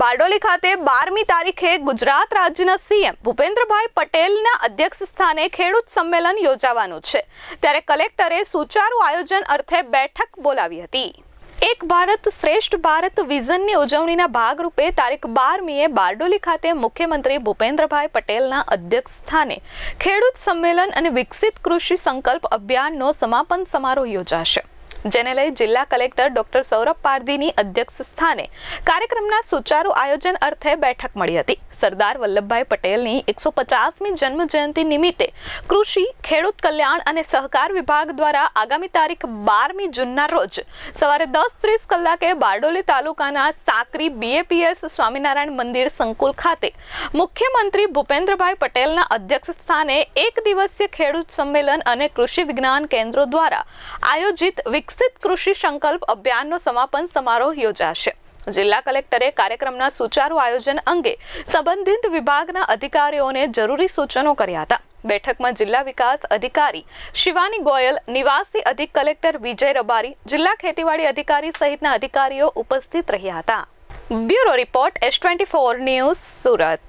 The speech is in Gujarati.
બારડોલી ખાતે બારમી તારીખે ગુજરાત રાજ્યના સીએમ ભૂપેન્દ્રભાઈ પટેલના અધ્યક્ષ સ્થાને ખેડૂત સંમેલન યોજાવાનું છે. ત્યારે કલેક્ટરે સુચારુ આયોજન અર્થે બેઠક બોલાવી હતી. એક ભારત શ્રેષ્ઠ ભારત વિઝનની ઉજવણીના ભાગરૂપે તારીખ બારમીએ બારડોલી ખાતે મુખ્યમંત્રી ભૂપેન્દ્રભાઈ પટેલના અધ્યક્ષ સ્થાને ખેડૂત સંમેલન અને વિકસિત કૃષિ સંકલ્પ અભિયાનનો સમાપન સમારોહ યોજાશે. જેને લઈ જિલ્લા કલેક્ટર ડોક્ટર સૌરભ પારધીની અધ્યક્ષ સ્થાને કાર્યક્રમના સુચારુ આયોજન અર્થે બેઠક મળી હતી. સરદાર વલ્લભભાઈ પટેલની એકસો પચાસમી જન્મ જયંતિ નિમિત્તે કૃષિ, ખેડૂત કલ્યાણ અને સહકાર વિભાગ દ્વારા આગામી તારીખ બારમી જૂનના રોજ સવારે દસ ત્રીસ કલાકે બારડોલી તાલુકાના સાકરી બીએપીએસ સ્વામિનારાયણ મંદિર સંકુલ ખાતે મુખ્યમંત્રી ભૂપેન્દ્રભાઈ પટેલના અધ્યક્ષ સ્થાને એક દિવસીય ખેડૂત સંમેલન અને કૃષિ વિજ્ઞાન કેન્દ્રો દ્વારા આયોજિત વિકસિત કૃષિ સંકલ્પ અભિયાનનો સમાપન સમારોહ યોજાશે. જિલ્લા કલેક્ટરે કાર્યક્રમના સુચારુ આયોજન અંગે સંબંધિત વિભાગના અધિકારીઓને જરૂરી સૂચનો કર્યા હતા. બેઠકમાં જિલ્લા વિકાસ અધિકારી શિવાની ગોયલ, નિવાસી અધિક કલેક્ટર વિજય રબારી, જિલ્લા ખેતીવાડી અધિકારી સહિતના અધિકારીઓ ઉપસ્થિત રહ્યા હતા. Bureau report, S twenty four news Surat.